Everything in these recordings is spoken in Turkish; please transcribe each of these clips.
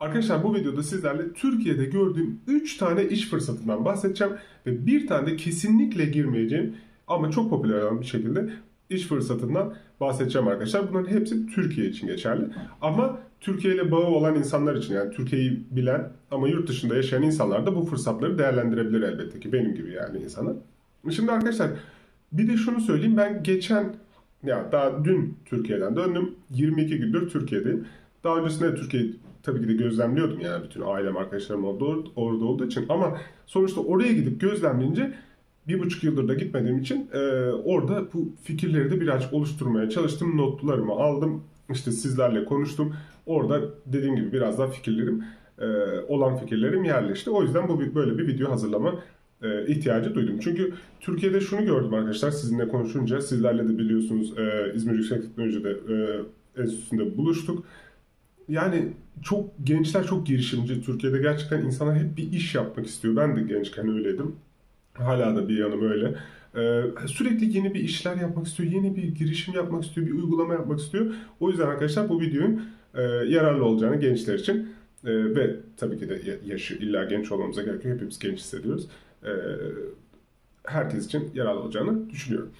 Arkadaşlar bu videoda sizlerle Türkiye'de gördüğüm 3 tane iş fırsatından bahsedeceğim ve bir tane de kesinlikle girmeyeceğim ama çok popüler olan bir şekilde iş fırsatından bahsedeceğim arkadaşlar. Bunların hepsi Türkiye için geçerli. Ama Türkiye ile bağı olan insanlar için yani Türkiye'yi bilen ama yurt dışında yaşayan insanlar da bu fırsatları değerlendirebilir elbette ki benim gibi yani insana. Şimdi arkadaşlar bir de şunu söyleyeyim ben geçen ya daha dün Türkiye'den döndüm. 22 gündür Türkiye'deyim. Daha öncesinde Türkiye'yi tabii ki de gözlemliyordum yani bütün ailem arkadaşlarım orada, olduğu için ama sonuçta oraya gidip gözlemleyince bir buçuk yıldır da gitmediğim için e, orada bu fikirleri de birazcık oluşturmaya çalıştım. Notlarımı aldım. işte sizlerle konuştum. Orada dediğim gibi biraz daha fikirlerim e, olan fikirlerim yerleşti. O yüzden bu böyle bir video hazırlama e, ihtiyacı duydum. Çünkü Türkiye'de şunu gördüm arkadaşlar sizinle konuşunca sizlerle de biliyorsunuz e, İzmir Yüksek Teknoloji'de e, enstitüsünde buluştuk. Yani çok gençler çok girişimci. Türkiye'de gerçekten insanlar hep bir iş yapmak istiyor. Ben de gençken öyleydim. Hala da bir yanım öyle. Ee, sürekli yeni bir işler yapmak istiyor, yeni bir girişim yapmak istiyor, bir uygulama yapmak istiyor. O yüzden arkadaşlar bu videonun e, yararlı olacağını gençler için e, ve tabii ki de yaşı illa genç olmamıza gerek yok. Hepimiz genç hissediyoruz. E, herkes için yararlı olacağını düşünüyorum.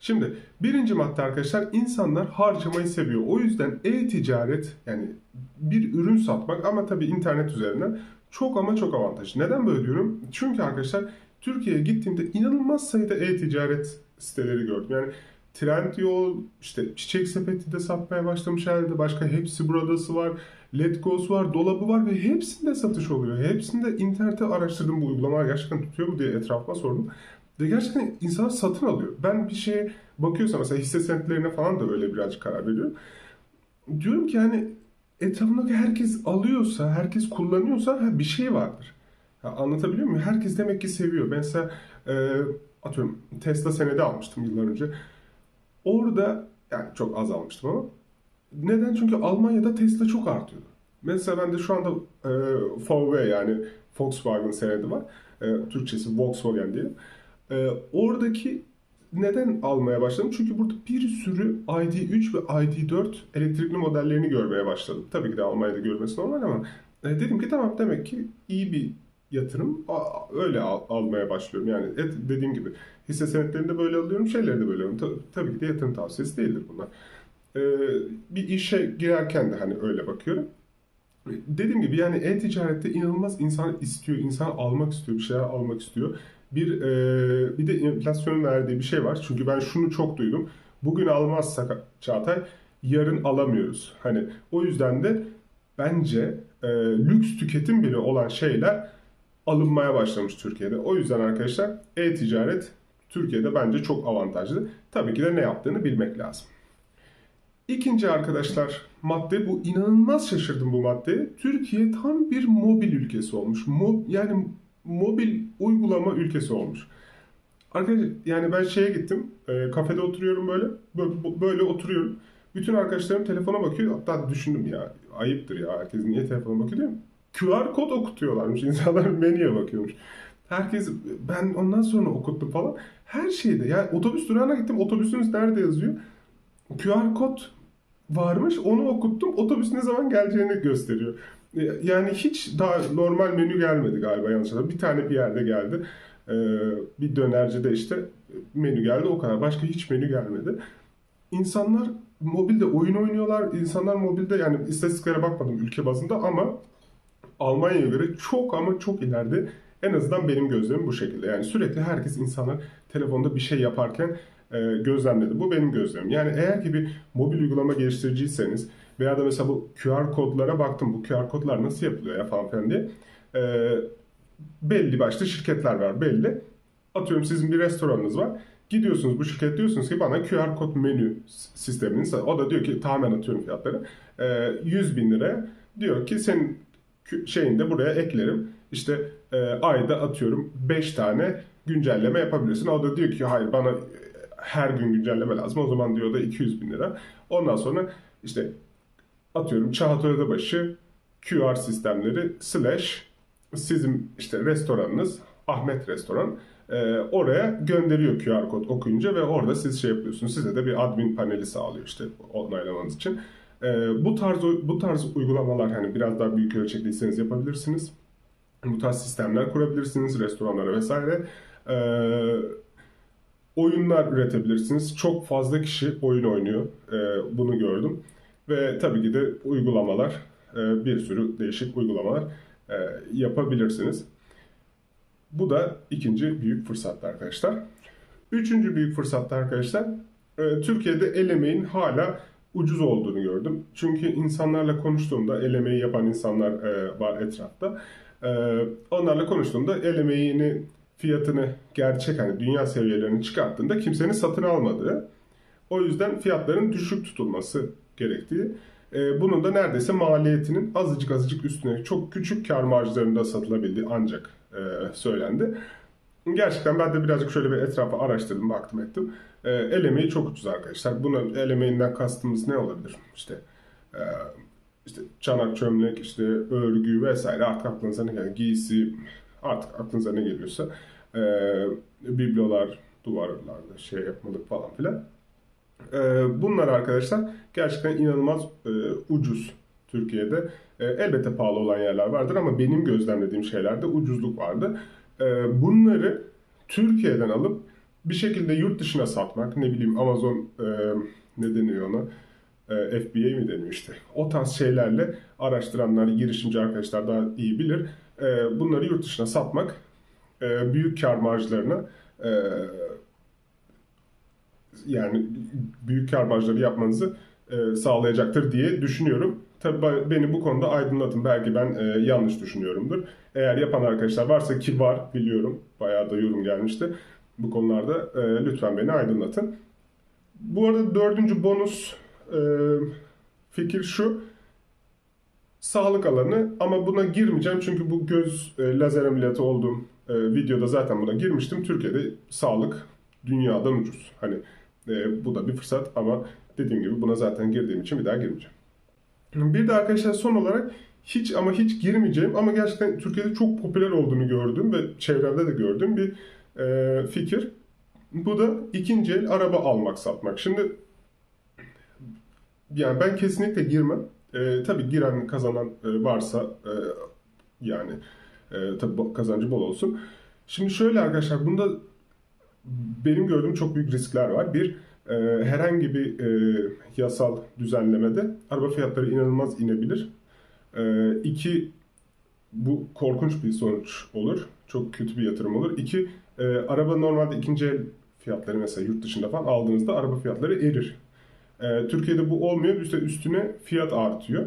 Şimdi birinci madde arkadaşlar insanlar harcamayı seviyor. O yüzden e-ticaret yani bir ürün satmak ama tabii internet üzerinden çok ama çok avantajlı. Neden böyle diyorum? Çünkü arkadaşlar Türkiye'ye gittiğimde inanılmaz sayıda e-ticaret siteleri gördüm. Yani Trendyol, işte Çiçek Sepeti de satmaya başlamış herhalde. Başka hepsi buradası var. Letgo's var, dolabı var ve hepsinde satış oluyor. Hepsinde internette araştırdım bu uygulamalar gerçekten tutuyor mu diye etrafıma sordum. Ve gerçekten insanlar satın alıyor. Ben bir şeye bakıyorsam mesela hisse senetlerine falan da öyle birazcık karar veriyorum. Diyorum ki yani etrafındaki herkes alıyorsa, herkes kullanıyorsa ha, bir şey vardır. Ha, anlatabiliyor muyum? Herkes demek ki seviyor. Ben mesela e, atıyorum Tesla senedi almıştım yıllar önce. Orada yani çok az almıştım ama neden? Çünkü Almanya'da Tesla çok artıyordu. Mesela ben de şu anda e, VW yani Volkswagen senedi var. E, Türkçesi Volkswagen diye. E, oradaki neden almaya başladım? Çünkü burada bir sürü ID3 ve ID4 elektrikli modellerini görmeye başladım. Tabii ki de Almanya'da görmesi normal ama e, dedim ki tamam demek ki iyi bir yatırım öyle al, almaya başlıyorum. Yani et, dediğim gibi hisse senetlerini de böyle alıyorum, şeyleri de böyle alıyorum. Tabii, tabii ki de yatırım tavsiyesi değildir bunlar. Ee, bir işe girerken de hani öyle bakıyorum. Dediğim gibi yani e-ticarette inanılmaz insan istiyor, insan almak istiyor, bir şeyler almak istiyor. Bir e, bir de enflasyonun verdiği bir şey var. Çünkü ben şunu çok duydum. Bugün almazsak Çağatay yarın alamıyoruz. Hani o yüzden de bence e, lüks tüketim bile olan şeyler alınmaya başlamış Türkiye'de. O yüzden arkadaşlar e-ticaret Türkiye'de bence çok avantajlı. Tabii ki de ne yaptığını bilmek lazım. İkinci arkadaşlar madde bu inanılmaz şaşırdım bu maddeye. Türkiye tam bir mobil ülkesi olmuş. Mo, yani mobil uygulama ülkesi olmuş. Arkadaşlar yani ben şeye gittim. E, kafede oturuyorum böyle. böyle. Oturuyorum. Bütün arkadaşlarım telefona bakıyor. Hatta düşündüm ya ayıptır ya. Herkes niye telefona bakıyor değil? QR kod okutuyorlarmış. İnsanlar menüye bakıyormuş. Herkes ben ondan sonra okuttum falan. Her şeyde yani otobüs durağına gittim. Otobüsünüz nerede yazıyor? QR kod varmış. Onu okuttum. Otobüs ne zaman geleceğini gösteriyor. Yani hiç daha normal menü gelmedi galiba yanlış Bir tane bir yerde geldi. Ee, bir dönercide işte menü geldi o kadar. Başka hiç menü gelmedi. İnsanlar mobilde oyun oynuyorlar. İnsanlar mobilde yani istatistiklere bakmadım ülke bazında ama Almanya'ya göre çok ama çok ileride. En azından benim gözlemim bu şekilde. Yani sürekli herkes insanlar telefonda bir şey yaparken e, gözlemledi. Bu benim gözlemim. Yani eğer ki bir mobil uygulama geliştiriciyseniz veya da mesela bu QR kodlara baktım. Bu QR kodlar nasıl yapılıyor ya falan filan diye. E, belli başlı şirketler var belli. Atıyorum sizin bir restoranınız var. Gidiyorsunuz bu şirket diyorsunuz ki bana QR kod menü sisteminiz. O da diyor ki tamamen atıyorum fiyatları. E, 100 bin lira diyor ki senin şeyinde buraya eklerim. İşte e, ayda atıyorum 5 tane güncelleme yapabilirsin. O da diyor ki hayır bana her gün güncelleme lazım. O zaman diyor da 200 bin lira. Ondan sonra işte atıyorum Çağatay başı QR sistemleri slash sizin işte restoranınız Ahmet Restoran e, oraya gönderiyor QR kod okuyunca ve orada siz şey yapıyorsunuz. Size de bir admin paneli sağlıyor işte onaylamanız için. E, bu tarz bu tarz uygulamalar hani biraz daha büyük ölçekliyseniz yapabilirsiniz. Bu tarz sistemler kurabilirsiniz restoranlara vesaire. E, oyunlar üretebilirsiniz. Çok fazla kişi oyun oynuyor. E, bunu gördüm. Ve tabii ki de uygulamalar, e, bir sürü değişik uygulamalar e, yapabilirsiniz. Bu da ikinci büyük fırsattı arkadaşlar. Üçüncü büyük fırsattı arkadaşlar. e, Türkiye'de el emeğin hala ucuz olduğunu gördüm. Çünkü insanlarla konuştuğumda el emeği yapan insanlar var etrafta. Onlarla konuştuğumda el emeğini fiyatını gerçek hani dünya seviyelerine çıkarttığında kimsenin satın almadığı o yüzden fiyatların düşük tutulması gerektiği e, bunun da neredeyse maliyetinin azıcık azıcık üstüne çok küçük kar marjlarında satılabildiği ancak e, söylendi. Gerçekten ben de birazcık şöyle bir etrafa araştırdım, baktım ettim. E, çok ucuz arkadaşlar. Buna el emeğinden kastımız ne olabilir? İşte e, işte çanak çömlek, işte örgü vesaire artık aklınıza ne geliyor? Giysi artık aklınıza ne geliyorsa e, biblolar, duvarlarda şey yapmadık falan filan. E, bunlar arkadaşlar gerçekten inanılmaz e, ucuz Türkiye'de. E, elbette pahalı olan yerler vardır ama benim gözlemlediğim şeylerde ucuzluk vardı. E, bunları Türkiye'den alıp bir şekilde yurt dışına satmak, ne bileyim Amazon ne deniyor ona? FBA mi deniyor işte. O tarz şeylerle araştıranlar, girişimci arkadaşlar daha iyi bilir. Bunları yurt dışına satmak büyük kar marjlarına yani büyük kar marjları yapmanızı e, sağlayacaktır diye düşünüyorum. Tabii ben- beni bu konuda aydınlatın. Belki ben e, yanlış düşünüyorumdur. Eğer yapan arkadaşlar varsa ki var biliyorum. Bayağı da yorum gelmişti. Bu konularda e, lütfen beni aydınlatın. Bu arada dördüncü bonus e, fikir şu. Sağlık alanı ama buna girmeyeceğim çünkü bu göz e, lazer ameliyatı olduğum e, videoda zaten buna girmiştim. Türkiye'de sağlık dünyadan ucuz. Hani e, bu da bir fırsat ama dediğim gibi buna zaten girdiğim için bir daha girmeyeceğim. Bir de arkadaşlar son olarak hiç ama hiç girmeyeceğim ama gerçekten Türkiye'de çok popüler olduğunu gördüm ve çevremde de gördüğüm bir e, fikir. Bu da ikinci el araba almak satmak. Şimdi yani ben kesinlikle girmem. E, tabii giren kazanan e, varsa e, yani e, tabii kazancı bol olsun. Şimdi şöyle arkadaşlar bunda benim gördüğüm çok büyük riskler var. Bir, e, herhangi bir e, yasal düzenlemede araba fiyatları inanılmaz inebilir. E, iki, bu korkunç bir sonuç olur. Çok kötü bir yatırım olur. İki, e, araba normalde ikinci el fiyatları mesela yurt dışında falan aldığınızda araba fiyatları erir. E, Türkiye'de bu olmuyor. İşte üstüne fiyat artıyor.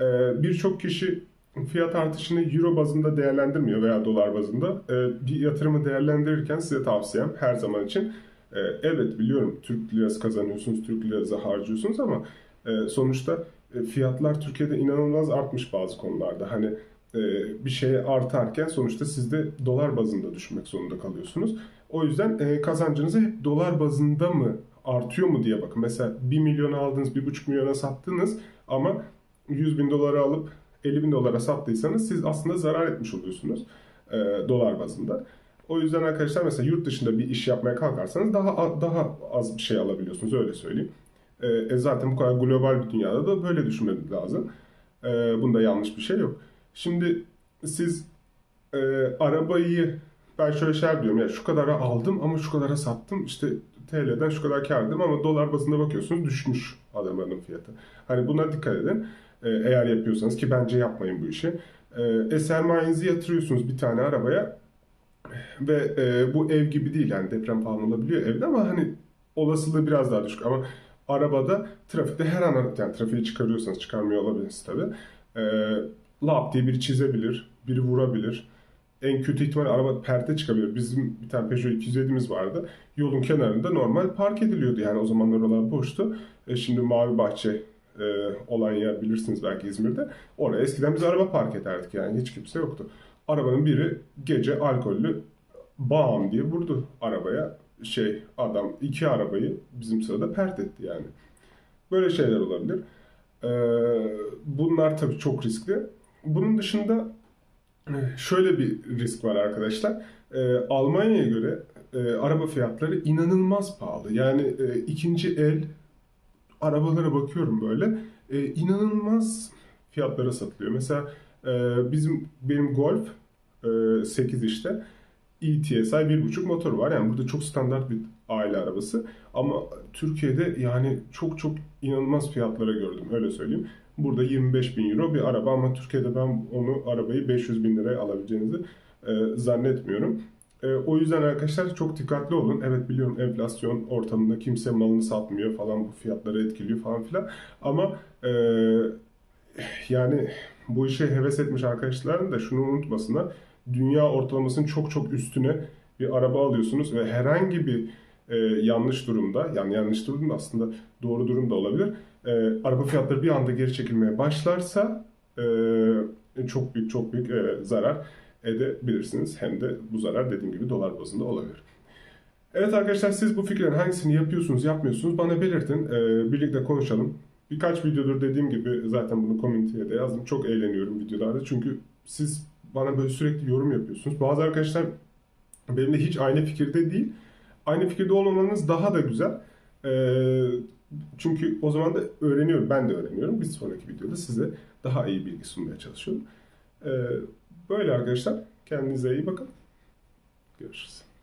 E, Birçok kişi fiyat artışını euro bazında değerlendirmiyor veya dolar bazında. E, bir yatırımı değerlendirirken size tavsiyem her zaman için e, evet biliyorum Türk lirası kazanıyorsunuz, Türk lirası harcıyorsunuz ama e, sonuçta e, fiyatlar Türkiye'de inanılmaz artmış bazı konularda. Hani bir şeye artarken sonuçta siz de dolar bazında düşünmek zorunda kalıyorsunuz. O yüzden kazancınızı hep dolar bazında mı artıyor mu diye bakın. Mesela 1 milyona aldınız, 1,5 milyona sattınız ama 100 bin dolara alıp 50 bin dolara sattıysanız siz aslında zarar etmiş oluyorsunuz e, dolar bazında. O yüzden arkadaşlar mesela yurt dışında bir iş yapmaya kalkarsanız daha daha az bir şey alabiliyorsunuz öyle söyleyeyim. E, e, zaten bu kadar global bir dünyada da böyle düşünmeniz lazım. E, bunda yanlış bir şey yok. Şimdi siz e, arabayı ben şöyle şeyler diyorum ya şu kadara aldım ama şu kadara sattım işte TL'den şu kadar kar ettim ama dolar bazında bakıyorsunuz düşmüş adamların fiyatı. Hani buna dikkat edin. E, eğer yapıyorsanız ki bence yapmayın bu işi. E, sermayenizi yatırıyorsunuz bir tane arabaya ve e, bu ev gibi değil yani deprem falan olabiliyor evde ama hani olasılığı biraz daha düşük ama arabada trafikte her an yani trafiği çıkarıyorsanız çıkarmıyor olabilirsiniz tabi. E, lap diye biri çizebilir, biri vurabilir. En kötü ihtimal araba perte çıkabilir. Bizim bir tane Peugeot 207'miz vardı. Yolun kenarında normal park ediliyordu yani o zamanlar oralar boştu. E, şimdi Mavi Bahçe e, olan yer bilirsiniz belki İzmir'de. Oraya eskiden biz araba park ederdik yani hiç kimse yoktu. Arabanın biri gece alkollü bam diye vurdu arabaya. Şey adam iki arabayı bizim sırada pert etti yani. Böyle şeyler olabilir. Ee, bunlar tabii çok riskli. Bunun dışında şöyle bir risk var arkadaşlar. Ee, Almanya'ya göre e, araba fiyatları inanılmaz pahalı. Yani e, ikinci el arabalara bakıyorum böyle. e, inanılmaz fiyatlara satılıyor. Mesela e, bizim benim Golf e, 8 işte ETSI 1.5 motor var. Yani burada çok standart bir aile arabası. Ama Türkiye'de yani çok çok inanılmaz fiyatlara gördüm öyle söyleyeyim. Burada 25 bin euro bir araba ama Türkiye'de ben onu arabayı 500 bin liraya alabileceğinizi e, zannetmiyorum. E, o yüzden arkadaşlar çok dikkatli olun. Evet biliyorum enflasyon ortamında kimse malını satmıyor falan bu fiyatları etkiliyor falan filan. Ama e, yani bu işe heves etmiş arkadaşların da şunu unutmasınlar. Dünya ortalamasının çok çok üstüne bir araba alıyorsunuz ve herhangi bir e, yanlış durumda yani yanlış durumda aslında doğru durum da olabilir. E, araba fiyatları bir anda geri çekilmeye başlarsa e, çok büyük çok büyük e, zarar edebilirsiniz. Hem de bu zarar dediğim gibi dolar bazında olabilir. Evet arkadaşlar siz bu fikirlerin hangisini yapıyorsunuz yapmıyorsunuz bana belirtin. E, birlikte konuşalım. Birkaç videodur dediğim gibi zaten bunu komüniteye de yazdım. Çok eğleniyorum videolarda çünkü siz bana böyle sürekli yorum yapıyorsunuz. Bazı arkadaşlar benimle hiç aynı fikirde değil. Aynı fikirde olmamanız daha da güzel. Ee, çünkü o zaman da öğreniyorum. Ben de öğreniyorum. Bir sonraki videoda size daha iyi bilgi sunmaya çalışıyorum. Ee, böyle arkadaşlar. Kendinize iyi bakın. Görüşürüz.